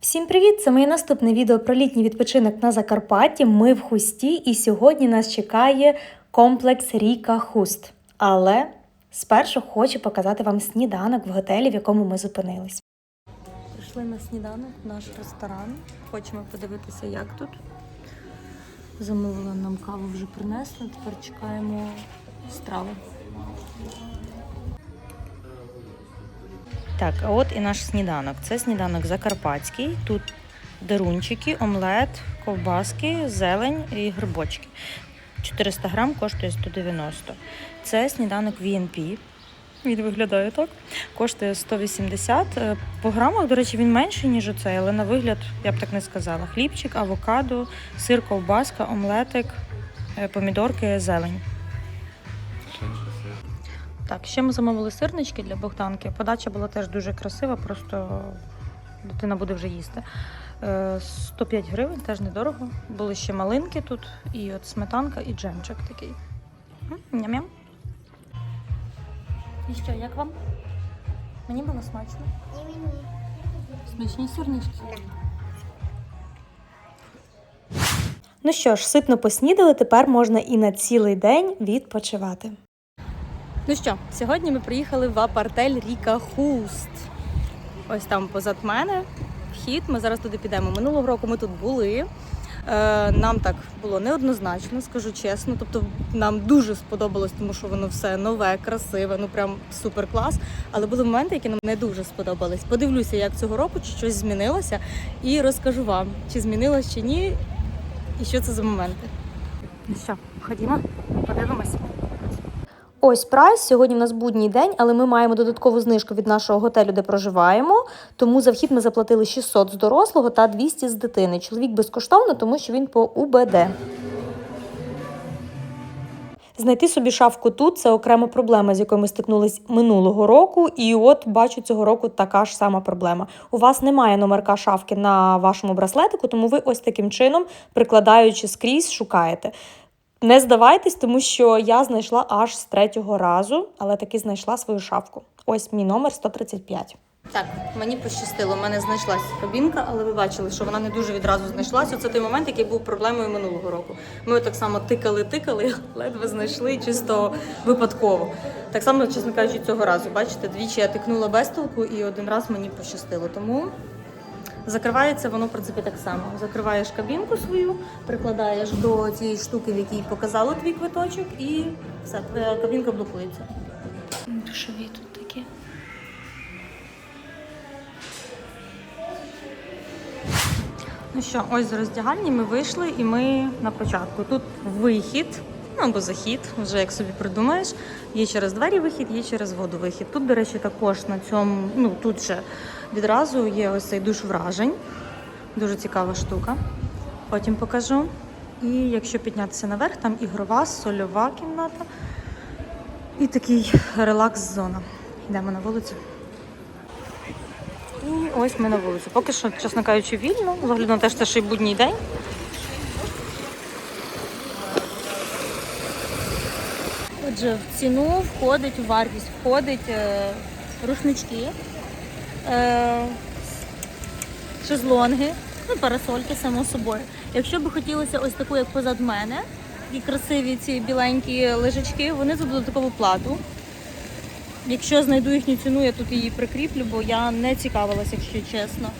Всім привіт! Це моє наступне відео про літній відпочинок на Закарпатті. Ми в Хусті, і сьогодні нас чекає комплекс Ріка Хуст. Але спершу хочу показати вам сніданок в готелі, в якому ми зупинились. Прийшли на сніданок в наш ресторан. Хочемо подивитися, як тут. Замовила нам каву вже принесли. Тепер чекаємо страви. Так, а от і наш сніданок. Це сніданок закарпатський. Тут дерунчики, омлет, ковбаски, зелень і грибочки. 400 грам коштує 190. Це сніданок VNP. Він виглядає так. Коштує 180. Е, По грамах, до речі, він менший, ніж оцей, але на вигляд я б так не сказала. Хлібчик, авокадо, сир, ковбаска, омлетик, е, помідорки, зелень. Так, ще ми замовили сирнички для Богданки. Подача була теж дуже красива, просто дитина буде вже їсти. Е, 105 гривень, теж недорого. Були ще малинки тут, і от сметанка, і джемчик такий. Ням-ням. І що, як вам? Мені було смачно. Смачні сирнички. Ну що ж, ситно поснідали, тепер можна і на цілий день відпочивати. Ну що, сьогодні ми приїхали в апартель Ріка Хуст. Ось там позад мене вхід. Ми зараз туди підемо. Минулого року ми тут були. Е, Нам так було неоднозначно, скажу чесно. Тобто нам дуже сподобалось, тому що воно все нове, красиве, ну прям супер клас. Але були моменти, які нам не дуже сподобались. Подивлюся, як цього року чи щось змінилося, і розкажу вам, чи змінилось чи ні, і що це за моменти. Ну що, ходімо, подивимося. Ось прайс. Сьогодні у нас будній день, але ми маємо додаткову знижку від нашого готелю, де проживаємо. Тому за вхід ми заплатили 600 з дорослого та 200 з дитини. Чоловік безкоштовно, тому що він по УБД. Знайти собі шафку тут це окрема проблема, з якою ми стикнулись минулого року. І от бачу цього року така ж сама проблема. У вас немає номерка шафки на вашому браслетику, тому ви ось таким чином, прикладаючи скрізь, шукаєте. Не здавайтесь, тому що я знайшла аж з третього разу, але таки знайшла свою шапку. Ось мій номер 135. Так, мені пощастило. У мене знайшлась кабінка, але ви бачили, що вона не дуже відразу знайшлась. Оце той момент, який був проблемою минулого року. Ми так само тикали, тикали, ледве знайшли чисто випадково. Так само, чесно кажучи, цього разу. Бачите, двічі я тикнула без толку, і один раз мені пощастило. Тому Закривається воно, в принципі, так само. Закриваєш кабінку свою, прикладаєш до цієї штуки, в якій показало твій квиточок, і все, твоя кабінка блокується. Душові тут такі. Ну що, ось з роздягальні ми вийшли і ми на початку. Тут вихід, ну або захід, вже як собі придумаєш. Є через двері вихід, є через воду вихід. Тут, до речі, також на цьому, ну тут ще відразу є ось цей душ вражень. Дуже цікава штука. Потім покажу. І якщо піднятися наверх, там ігрова, сольова кімната і такий релакс-зона. Йдемо на вулицю. І ось ми на вулицю. Поки що, чесно кажучи, вільно. З огляду на те, що це ще й будній день. Отже, в ціну входить, в вартість входить е, рушнички, шезлонги, ну, парасольки, само собою. Якщо б хотілося ось таку, як позад мене, і красиві ці біленькі лежачки, вони за додаткову плату. Якщо знайду їхню ціну, я тут її прикріплю, бо я не цікавилася, якщо чесно.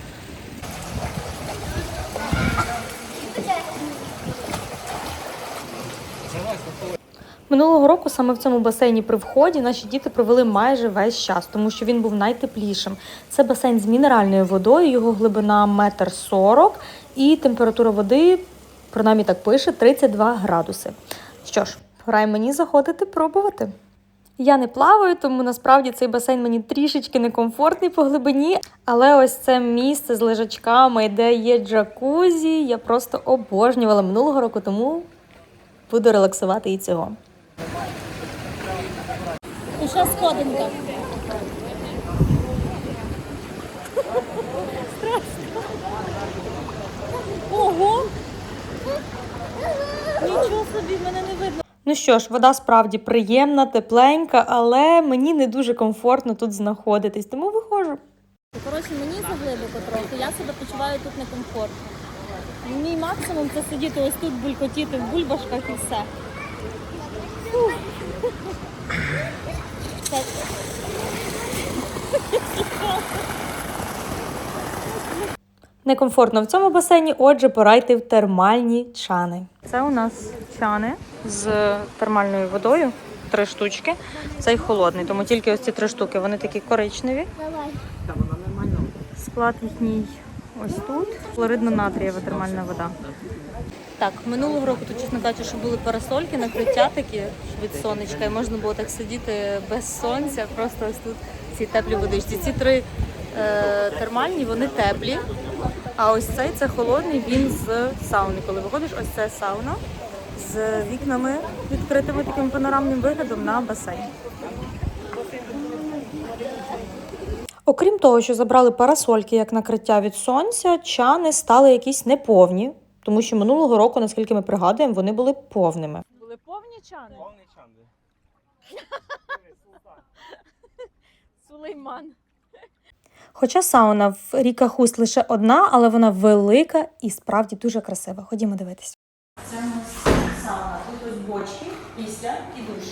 Минулого року саме в цьому басейні при вході наші діти провели майже весь час, тому що він був найтеплішим. Це басейн з мінеральною водою, його глибина метр сорок, і температура води, принаймні так пише, 32 градуси. Що ж, пора й мені заходити пробувати. Я не плаваю, тому насправді цей басейн мені трішечки некомфортний по глибині. Але ось це місце з лежачками, де є джакузі, я просто обожнювала минулого року, тому буду релаксувати і цього. Ще сходинка. Ого! Нічого собі, мене не видно. Ну що ж, вода справді приємна, тепленька, але мені не дуже комфортно тут знаходитись, тому виходжу. Коротше, мені заглибоко трохи, я себе почуваю тут некомфортно. Мій максимум це сидіти ось тут, булькотіти в бульбашках і все. Некомфортно в цьому басейні, отже, пора йти в термальні чани. Це у нас чани з термальною водою. Три штучки. Цей холодний, тому тільки ось ці три штуки. Вони такі коричневі. Склад їхній ось тут. Хлоридно-натрієва термальна вода. Так, минулого року тут, чесно кажучи, що були парасольки, накриття такі від сонечка, і можна було так сидіти без сонця, просто ось тут ці теплі водичці. Ці три е, термальні, вони теплі. А ось цей це холодний, він з сауни. Коли виходиш, ось це сауна з вікнами відкритими таким панорамним виглядом на басейн. Окрім того, що забрали парасольки як накриття від сонця, чани стали якісь неповні, тому що минулого року, наскільки ми пригадуємо, вони були повними. Були повні чани? Повний чанди. Сулейман. Хоча сауна в ріках Уст лише одна, але вона велика і справді дуже красива. Ходімо дивитись. Це у нас сауна. Тут ось бочки, після і душ.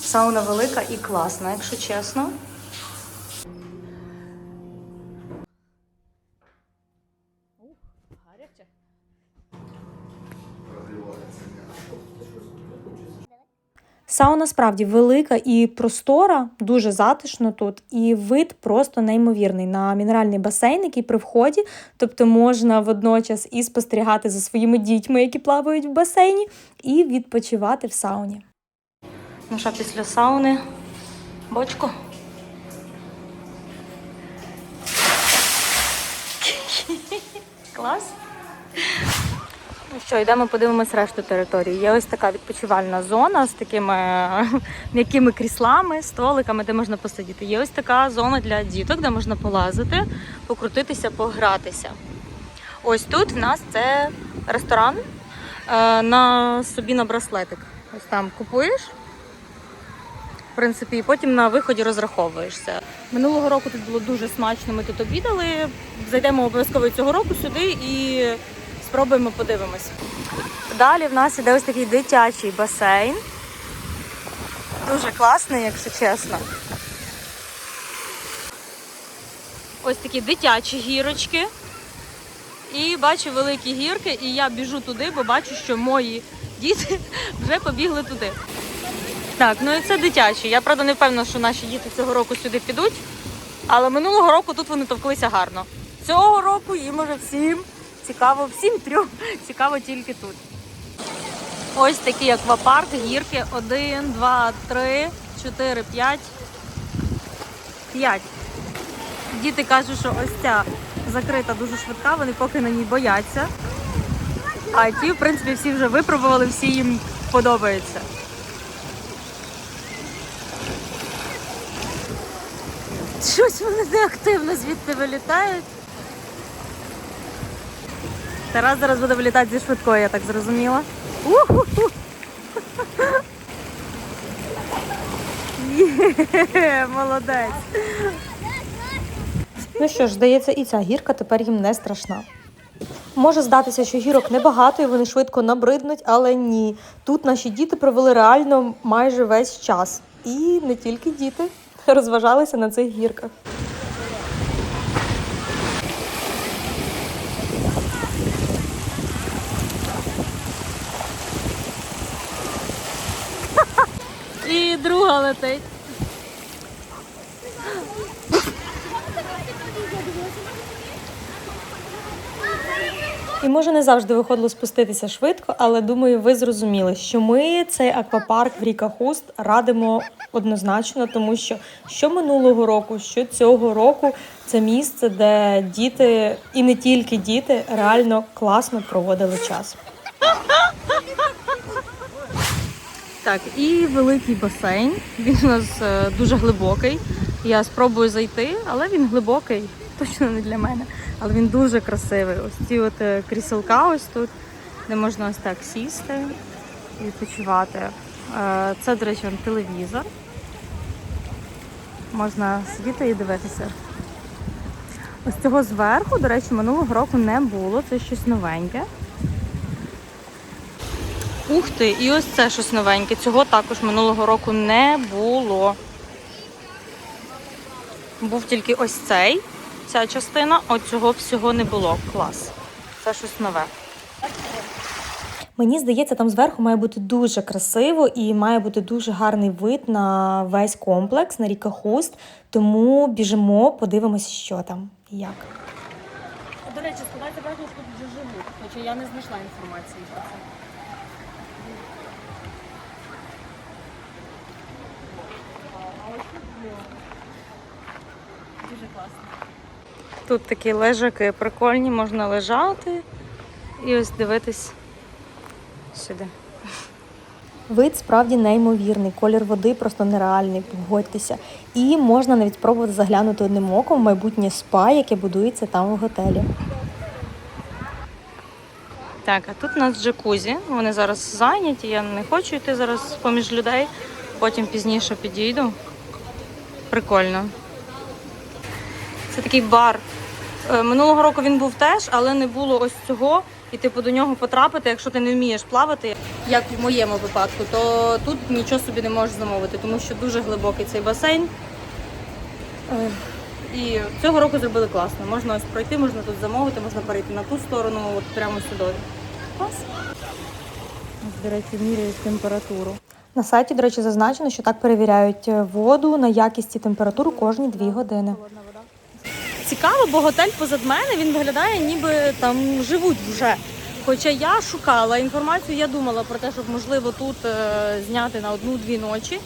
Сауна велика і класна, якщо чесно. Сауна справді велика і простора, дуже затишно тут, і вид просто неймовірний на мінеральний басейн, який при вході. Тобто можна водночас і спостерігати за своїми дітьми, які плавають в басейні, і відпочивати в сауні. Ну що, після сауни бочку. Клас. Ну що, йдемо подивимось решту території. Є ось така відпочивальна зона з такими м'якими кріслами, столиками, де можна посидіти. Є ось така зона для діток, де можна полазити, покрутитися, погратися. Ось тут в нас це ресторан е, на собі на браслетик. Ось там купуєш. В принципі, і потім на виході розраховуєшся. Минулого року тут було дуже смачно. Ми тут обідали. Зайдемо обов'язково цього року сюди і спробуємо подивимось. Далі в нас іде ось такий дитячий басейн. Дуже класний, якщо чесно. Ось такі дитячі гірочки. І бачу великі гірки, і я біжу туди, бо бачу, що мої діти вже побігли туди. Так, ну і це дитячі. Я правда не впевнена, що наші діти цього року сюди підуть. Але минулого року тут вони товклися гарно. Цього року їм уже всім цікаво, всім трьом цікаво тільки тут. Ось такий аквапарк, гірки. Один, два, три, чотири, п'ять. П'ять. Діти кажуть, що ось ця закрита дуже швидка, вони поки на ній бояться. А ті, в принципі, всі вже випробували, всі їм подобається. Щось вони неактивно звідти вилітають. Тарас зараз буде вилітати зі швидкої, я так зрозуміла. Є, молодець. Ну що ж, здається, і ця гірка тепер їм не страшна. Може здатися, що гірок небагато і вони швидко набриднуть, але ні. Тут наші діти провели реально майже весь час. І не тільки діти розважалися на цих гірках. Летить. І може не завжди виходило спуститися швидко, але думаю, ви зрозуміли, що ми цей аквапарк в ріках Уст радимо однозначно, тому що що минулого року, що цього року це місце, де діти і не тільки діти реально класно проводили час. Так, і великий басейн. Він у нас е, дуже глибокий. Я спробую зайти, але він глибокий, точно не для мене. Але він дуже красивий. Ось ці от е, кріселка ось тут, де можна ось так сісти і відпочивати. Е, Це, до речі, телевізор. Можна сидіти і дивитися. Ось цього зверху, до речі, минулого року не було. Це щось новеньке. Ух ти, і ось це щось новеньке. Цього також минулого року не було. Був тільки ось цей, ця частина, от цього всього не було. Клас. Це щось нове. Мені здається, там зверху має бути дуже красиво і має бути дуже гарний вид на весь комплекс, на ріка Хуст. Тому біжимо, подивимося, що там і як. До речі, складайте враження, що тут вже живуть, хоча я не знайшла інформації про це. Дуже класно. Тут такі лежаки прикольні, можна лежати і ось дивитись сюди. Вид справді неймовірний, колір води просто нереальний, погодьтеся. І можна навіть спробувати заглянути одним оком в майбутнє спа, яке будується там в готелі. Так, а тут у нас джакузі. Вони зараз зайняті. Я не хочу йти зараз поміж людей. Потім пізніше підійду. Прикольно. Це такий бар. Е, Минулого року він був теж, але не було ось цього. І типу до нього потрапити, якщо ти не вмієш плавати, як в моєму випадку, то тут нічого собі не можеш замовити, тому що дуже глибокий цей басейн. Е, І цього року зробили класно. Можна ось пройти, можна тут замовити, можна перейти на ту сторону, от прямо сюди. Клас. До міряють температуру. На сайті, до речі, зазначено, що так перевіряють воду на якість і температуру кожні дві години. Цікаво, бо готель позад мене він виглядає, ніби там живуть вже. Хоча я шукала інформацію, я думала про те, щоб можливо тут е, зняти на одну-дві ночі.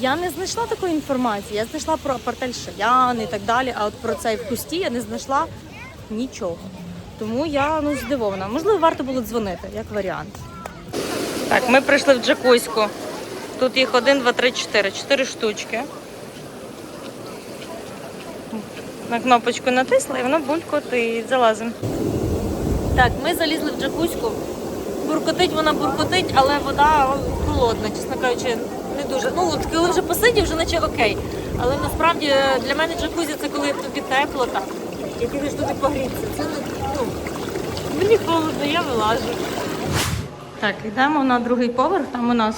Я не знайшла такої інформації. Я знайшла про апартель Шаян і так далі. А от про цей в кусті я не знайшла нічого. Тому я ну здивована. Можливо, варто було дзвонити, як варіант. Так, ми прийшли в джакуську. Тут їх один, два, три, чотири. Чотири штучки. На кнопочку натисла і воно булькотить. Залазимо. Так, ми залізли в джакуську. Буркотить вона буркотить, але вода холодна, чесно кажучи, не дуже. Ну, от коли вже посидів, вже наче окей. Але насправді е, для мене джакузі це коли тобі тепло так. І ти йдеш туди погрітися. Це ну, мені холодно, я вилажу. Так, йдемо на другий поверх. Там у нас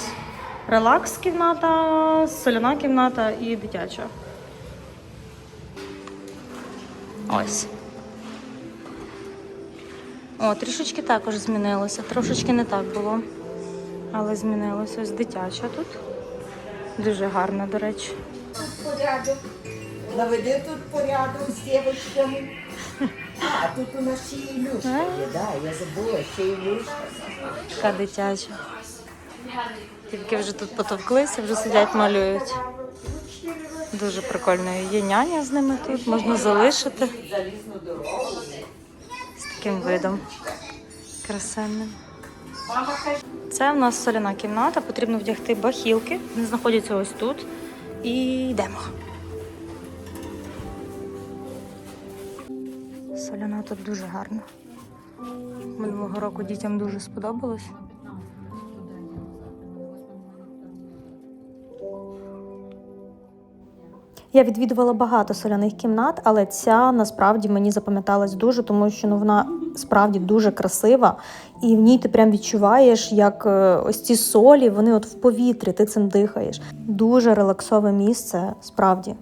релакс кімната, соляна кімната і дитяча. Ось. О, трішечки також змінилося. Трошечки не так було. Але змінилося. Ось дитяча тут. Дуже гарна, до речі. Тут порядок. Наведи тут порядок з дівчатками. А, тут у нас ще і Ілюшка є, да, я забула, ще і Ілюшка. Така дитяча. Тільки вже тут потовклися, вже сидять, малюють. Дуже прикольно. Є няня з ними тут, можна залишити. З таким видом. Красивним. Це в нас соляна кімната, потрібно вдягти бахілки. Вони знаходяться ось тут. І йдемо. Соляна тут дуже гарна. Минулого року дітям дуже сподобалось. Я відвідувала багато соляних кімнат, але ця насправді мені запам'яталась дуже, тому що ну, вона справді дуже красива, і в ній ти прям відчуваєш, як е, ось ці солі, вони от в повітрі, ти цим дихаєш. Дуже релаксове місце, справді.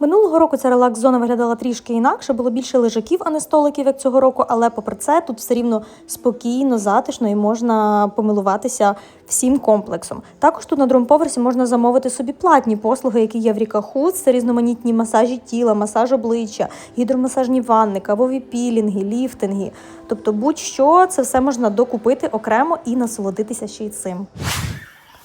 Минулого року ця релакс-зона виглядала трішки інакше, було більше лежаків, а не столиків, як цього року. Але попри це, тут все рівно спокійно, затишно і можна помилуватися всім комплексом. Також тут на другому поверсі можна замовити собі платні послуги, які є в Ріка Худ. Це різноманітні масажі тіла, масаж обличчя, гідромасажні ванни, кавові пілінги, ліфтинги. Тобто, будь-що це все можна докупити окремо і насолодитися ще й цим.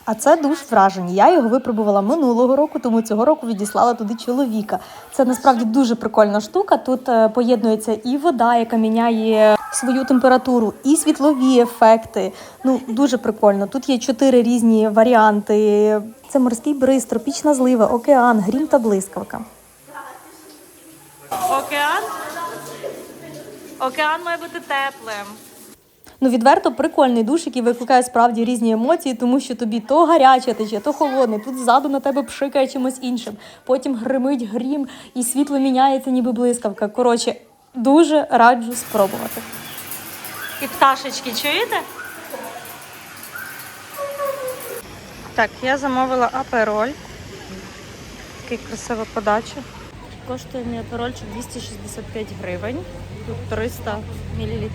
А це душ вражень. Я його випробувала минулого року, тому цього року відіслала туди чоловіка. Це насправді дуже прикольна штука. Тут е, поєднується і вода, яка міняє свою температуру, і світлові ефекти. Ну дуже прикольно. Тут є чотири різні варіанти: це морський бриз, тропічна злива, океан, грім та блискавка. Океан. Океан має бути теплим. Ну, відверто прикольний душ, який викликає справді різні емоції, тому що тобі то гаряче тече, то холодне, тут ззаду на тебе пшикає чимось іншим. Потім гримить грім, і світло міняється, ніби блискавка. Коротше, дуже раджу спробувати. І пташечки, чуєте? Так, я замовила апероль. Такий красива подача. Коштує мій аперольчик 265 гривень. Тут 300 мл.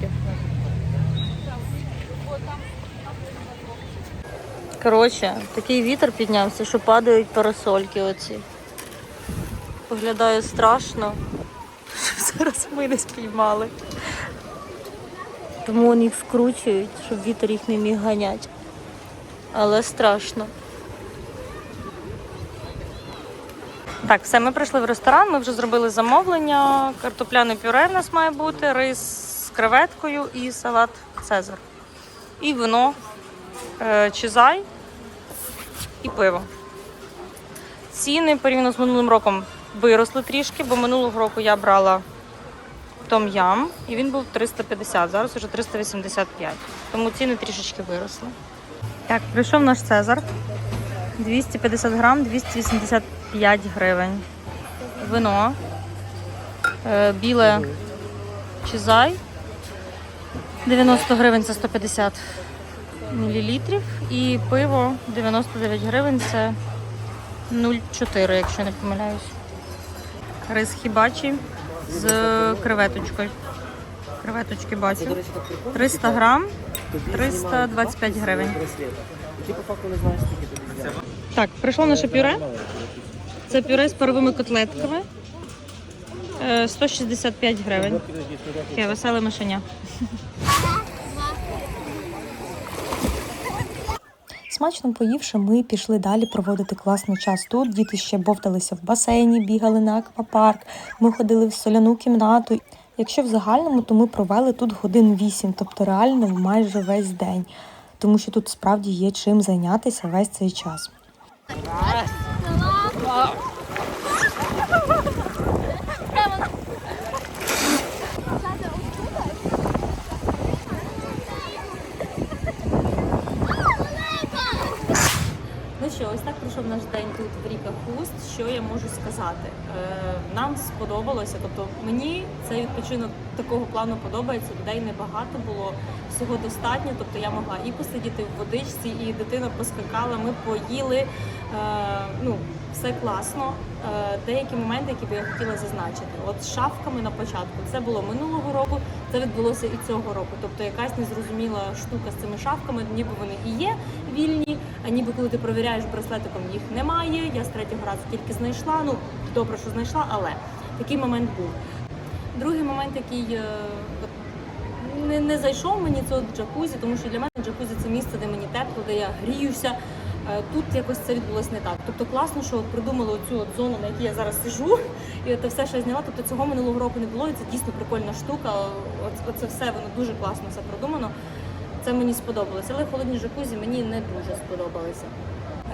Коротше, такий вітер піднявся, що падають парасольки оці. Виглядає страшно, щоб зараз ми не спіймали. Тому вони їх скручують, щоб вітер їх не міг ганяти. Але страшно. Так, все, ми прийшли в ресторан, ми вже зробили замовлення. Картопляне пюре в нас має бути, рис з креветкою і салат Цезар. І вино, чизай і пиво. Ціни порівняно з минулим роком виросли трішки, бо минулого року я брала том-ям, і він був 350, зараз вже 385. Тому ціни трішечки виросли. Так, прийшов наш Цезар. 250 грам, 285 гривень. Вино. Е, біле чизай. 90 гривень це 150 мілілітрів. І пиво 99 гривень це 0,4, якщо не помиляюсь. Рис хібачі з креветочкою. Креветочки бачу. 300 грам, 325 гривень. Так, прийшло наше пюре. Це пюре з паровими котлетками. Е, 165 гривень. Таке веселе мишеня. Смачно поївши, ми пішли далі проводити класний час тут. Діти ще бовталися в басейні, бігали на аквапарк. Ми ходили в соляну кімнату. Якщо в загальному, то ми провели тут годин вісім, тобто реально майже весь день, тому що тут справді є чим зайнятися весь цей час. Що, ось так пройшов наш день тут в Ріка Хуст. Що я можу сказати? Е, нам сподобалося, тобто мені цей відпочинок такого плану подобається. Людей небагато було, всього достатньо. Тобто я могла і посидіти в водичці, і дитина поскакала. Ми поїли. Е, ну, все класно. Е, деякі моменти, які би я хотіла зазначити. От з шафками на початку це було минулого року, це відбулося і цього року. Тобто якась незрозуміла штука з цими шафками, ніби вони і є вільні, а ніби коли ти провіряєш браслетиком, їх немає. Я з третього разу тільки знайшла. Ну добре, що знайшла, але такий момент був. Другий момент, який е, не, не зайшов мені це джакузі, тому що для мене джакузі це місце, де мені тепло, де я гріюся. Е, Тут якось це відбулось не так. Тобто класно, що от придумали оцю от зону, на якій я зараз сижу, і це все, я зняла. Тобто цього минулого року не було, і це дійсно прикольна штука. Оце все воно дуже класно все продумано. Це мені сподобалося. Але холодні джакузі мені не дуже сподобалися.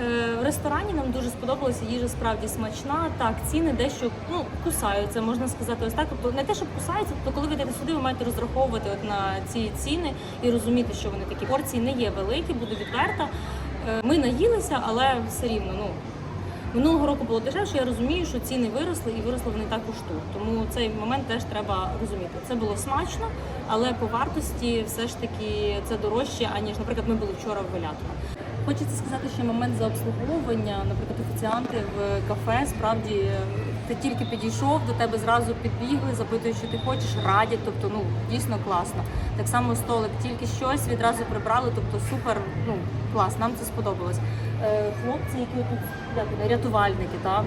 Е, В ресторані нам дуже сподобалося, їжа справді смачна. Так, ціни дещо ну, кусаються, можна сказати, ось так. Тобто не те, що кусаються, тобто коли ви йдете сюди, ви маєте розраховувати от на ці ціни і розуміти, що вони такі. Порції не є великі, буду відверта. Е, Ми наїлися, але все рівно. Ну минулого року було дешевше. Я розумію, що ціни виросли і виросли вони також тут. Тому цей момент теж треба розуміти. Це було смачно, але по вартості все ж таки це дорожче, аніж, наприклад, ми були вчора в Валятова. Хочеться сказати, що момент за обслуговування, наприклад, офіціанти в кафе справді ти тільки підійшов, до тебе зразу підбігли, запитують, що ти хочеш, радять. Тобто, ну дійсно класно. Так само столик, тільки щось відразу прибрали, тобто супер, ну клас, нам це сподобалось. е, хлопці, які тут як рятувальники, там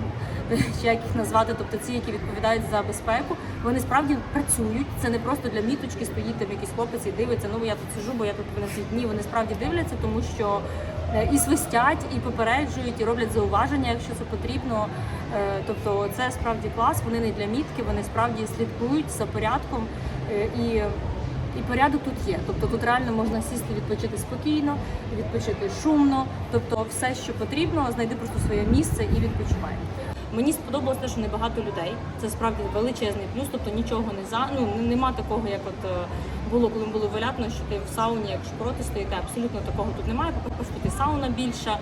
чи як їх назвати, тобто ці, які відповідають за безпеку, вони справді працюють. Це не просто для міточки стоїть там якийсь хлопець і дивиться. Ну я тут сижу, бо я тут 12 днів. Вони справді дивляться, тому що і свистять, і попереджують, і роблять зауваження, якщо це потрібно. Е, Тобто це справді клас. Вони не для мітки, вони справді слідкують за порядком е, і. І порядок тут є. Тобто тут реально можна сісти, відпочити спокійно, відпочити шумно. Тобто, все, що потрібно, знайди просто своє місце і відпочивай. Мені сподобалось те, що небагато людей. Це справді величезний плюс. Тобто нічого не за ну нема такого, як от е, було, коли ми були в Елятно, що ти в сауні, як шпроти стоїте. Абсолютно такого тут немає. По-перше, тут сауна більша,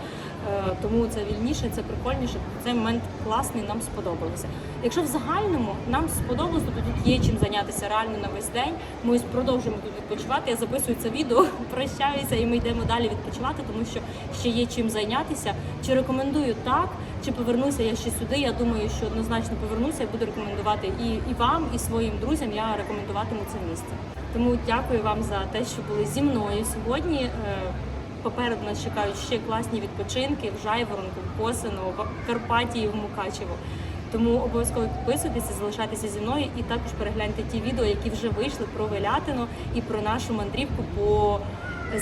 е, тому це вільніше, це прикольніше. Цей момент класний, нам сподобалося. Якщо в загальному нам сподобалось, то тут є чим зайнятися реально на весь день. Ми ось продовжуємо тут відпочивати. Я записую це відео, прощаюся, і ми йдемо далі відпочивати, тому що ще є чим зайнятися. Чи рекомендую так, чи повернуся я ще сюди? Я думаю, що однозначно повернуся і буду рекомендувати і, і вам, і своїм друзям. Я рекомендуватиму це місце. Тому дякую вам за те, що були зі мною сьогодні. Е, Попереду нас чекають ще класні відпочинки в Жайворонку, в Косино, в Карпаті і в Мукачево. Тому обов'язково підписуйтеся, залишайтеся зі мною і також перегляньте ті відео, які вже вийшли про Велятино і про нашу мандрівку по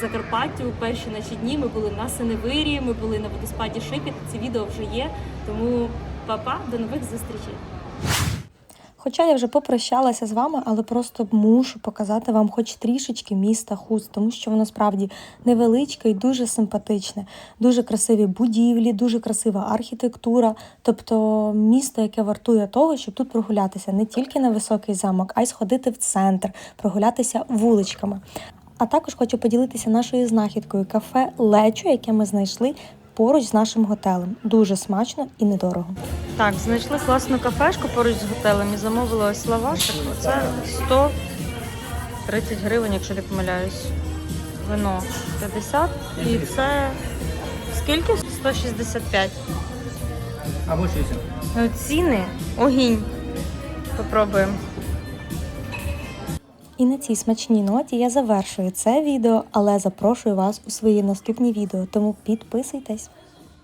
Закарпаттю. Перші наші дні ми були на Синевирі, ми були на водоспаді Шипіт. Ці відео вже є. Тому па-па, до нових зустрічей. Хоча я вже попрощалася з вами, але просто мушу показати вам хоч трішечки міста Хуст, тому що воно справді невеличке і дуже симпатичне, дуже красиві будівлі, дуже красива архітектура. Тобто місто, яке вартує того, щоб тут прогулятися не тільки на високий замок, а й сходити в центр, прогулятися вуличками. А також хочу поділитися нашою знахідкою кафе Лечо, яке ми знайшли поруч з нашим готелем. Дуже смачно і недорого. Так, знайшли класну кафешку поруч з готелем і замовили ось лавашик. Це 130 гривень, якщо не помиляюсь. Вино 50 і це скільки? 165. Або 60. Ну, ціни огінь. Попробуємо. І на цій смачній ноті я завершую це відео, але запрошую вас у свої наступні відео, тому підписуйтесь.